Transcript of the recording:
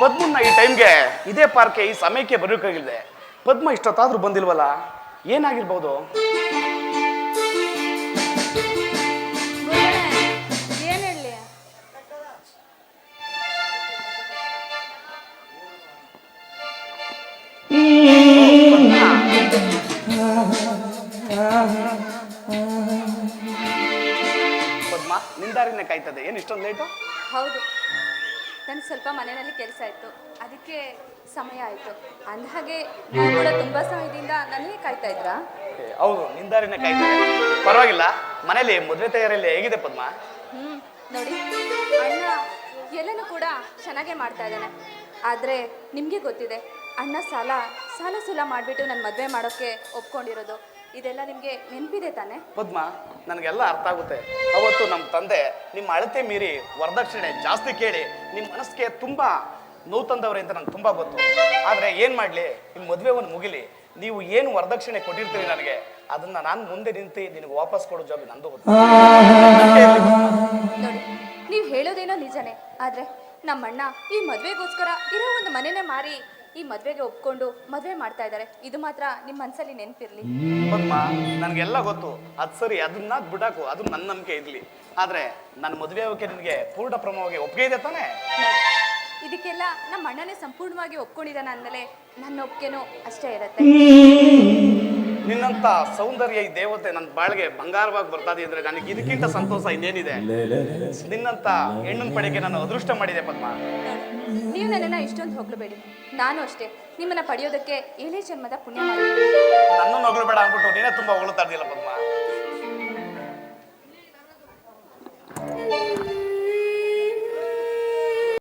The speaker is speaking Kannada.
ಪದ್ಮನ್ನ ಈ ಟೈಮ್ಗೆ ಇದೇ ಪಾರ್ಕ್ಗೆ ಈ ಸಮಯಕ್ಕೆ ಬರಬೇಕಾಗಿದೆ ಪದ್ಮ ಇಷ್ಟೊತ್ತಾದ್ರೂ ಬಂದಿಲ್ವಲ್ಲ ಏನಾಗಿರ್ಬೋದು ಪದ್ಮ ನಿಂದಾರಿನ ಕಾಯ್ತದೆ. ಏನು ಇಷ್ಟೊಂದು ಲೇಟು ಹೌದು. ನನಗೆ ಸ್ವಲ್ಪ ಮನೆಯಲ್ಲಿ ಕೆಲಸ ಇತ್ತು. ಅದಕ್ಕೆ ಸಮಯ ಆಯಿತು. ಅಂದಹಾಗೆ ನೀವು ಕೂಡ ತುಂಬ ಸಮಯದಿಂದ ನನಗೆ ಕಾಯ್ತಾ ಇದ್ರಾ? ಹೌದು ನಿಂದಾರಿನ ಕಾಯ್ತದೆ. ಪರವಾಗಿಲ್ಲ ಮನೇಲಿ ಮದುವೆ ತಯಾರಿಯಲ್ಲಿ ಹೇಗಿದೆ ಪದ್ಮ? ಹ್ಞೂ ನೋಡಿ. ಅಣ್ಣ ಎಲ್ಲನೂ ಕೂಡ ಚೆನ್ನಾಗೇ ಮಾಡ್ತಾ ಇದ್ದಾನೆ. ಆದರೆ ನಿಮಗೆ ಗೊತ್ತಿದೆ ಅಣ್ಣ ಸಾಲ ಸಾಲ ಸೂಲ ಮಾಡಿಬಿಟ್ಟು ನನ್ನ ಮದುವೆ ಮಾಡೋಕ್ಕೆ ಒಪ್ಕೊಂಡಿರೋದು. ಇದೆಲ್ಲ ನಿಮಗೆ ನೆನಪಿದೆ ತಾನೆ? ಪದ್ಮ ನನಗೆಲ್ಲ ಅರ್ಥ ಆಗುತ್ತೆ. ಅವತ್ತು ನಮ್ಮ ತಂದೆ ನಿಮ್ಮ ಅಳತೆ ಮೀರಿ ವರದಕ್ಷಿಣೆ ಜಾಸ್ತಿ ಕೇಳಿ ನಿಮ್ಮ ಮನಸ್ಸಿಗೆ ತುಂಬಾ ನೋವು ತಂದವ್ರೆ ಅಂತ ನನಗೆ ತುಂಬಾ ಗೊತ್ತು. ಆದರೆ ಏನು ಮಾಡಲಿ? ನಿಮ್ಮ ಮದುವೆ ಒಂದು ಮುಗಿಲಿ. ನೀವು ಏನು ವರದಕ್ಷಿಣೆ ಕೊಟ್ಟಿರ್ತೀರಿ ನನಗೆ? ಅದನ್ನ ನಾನು ಮುಂದೆ ನಿಂತು ನಿನಗೆ ವಾಪಸ್ ಕೊಡೋ ಜಾಬ್ ನಂದು ಗೊತ್ತು. ನೋಡಿ ನೀವು ಹೇಳೋದೇನೋ ನಿಜನೇ. ಆದರೆ ನಮ್ಮಣ್ಣ ಈ ಮದುವೆಗೋಸ್ಕರ ಇರೋ ಒಂದು ಮನೆನೇ ಮಾರಿ ಈ ಮದ್ವೆಗೆ ಒಪ್ಕೊಂಡು ಮದ್ವೆ ಮಾಡ್ತಾ ಇದ್ದಾರೆ. ಇದು ಮಾತ್ರ ನಿಮ್ಮ ಮನ್ಸಲ್ಲಿ ನೆನ್ಪಿರ್ಲಿ. ಪದ್ಮ ನನಗೆಲ್ಲ ಗೊತ್ತು. ಅದ್ ಸರಿ ಅದನ್ನ ಬಿಡಾಕು. ಅದು ನನ್ನ ನಂಬಿಕೆ ಇರಲಿ. ಆದರೆ ನನ್ನ ಮದ್ವೆ ಆಗೋಕೆ ನಿನಗೆ ಪೂರ್ಣ ಪ್ರಮವಾಗಿ ಒಪ್ಪಿಗೆ ಇದೆ ತಾನೆ? ಇದಕ್ಕೆಲ್ಲ ನಮ್ಮ ಅಣ್ಣನೇ ಸಂಪೂರ್ಣವಾಗಿ ಒಪ್ಕೊಂಡಿದ್ದಾನೆ ಅಂದಮೇಲೆ ನನ್ನ ಒಪ್ಪಿಗೆನೂ ಅಷ್ಟೇ ಇರುತ್ತೆ. ನಿನ್ನಂತ ಸೌಂದರ್ಯ ಈ ದೇವತೆ ನನ್ನ ಬಾಳ್ಗೆ ಬಂಗಾರವಾಗಿ ಬರ್ತಾ ಅಂದ್ರೆ ನನಗೆ ಇದಕ್ಕಿಂತ ಸಂತೋಷ ಇನ್ನೇನಿದೆ? ನಿನ್ನಂತ ಹೆಣ್ಣಿನ ಪಡೆಗೆ ನಾನು ಅದೃಷ್ಟ ಮಾಡಿದೆ ಪದ್ಮ. ನೀವು ನನ್ನನ್ನ ಇಷ್ಟೊಂದು ಹೊಗಳಬೇಡಿ. ನಾನು ಅಷ್ಟೇ. ನಿಮ್ಮನ್ನ ಪಡೆಯೋದಕ್ಕೆ ಏನೇ ಜನ್ಮದ ಪುಣ್ಯ ನನ್ನನ್ನು ಹೊಗಳಬೇಡ ಅಂದ್ಬಿಟ್ಟು ನೀನೇ ತುಂಬಾ ಹೊಗಳ್ತಾ ಇರ್ಲಿಲ್ಲ ಪದ್ಮ.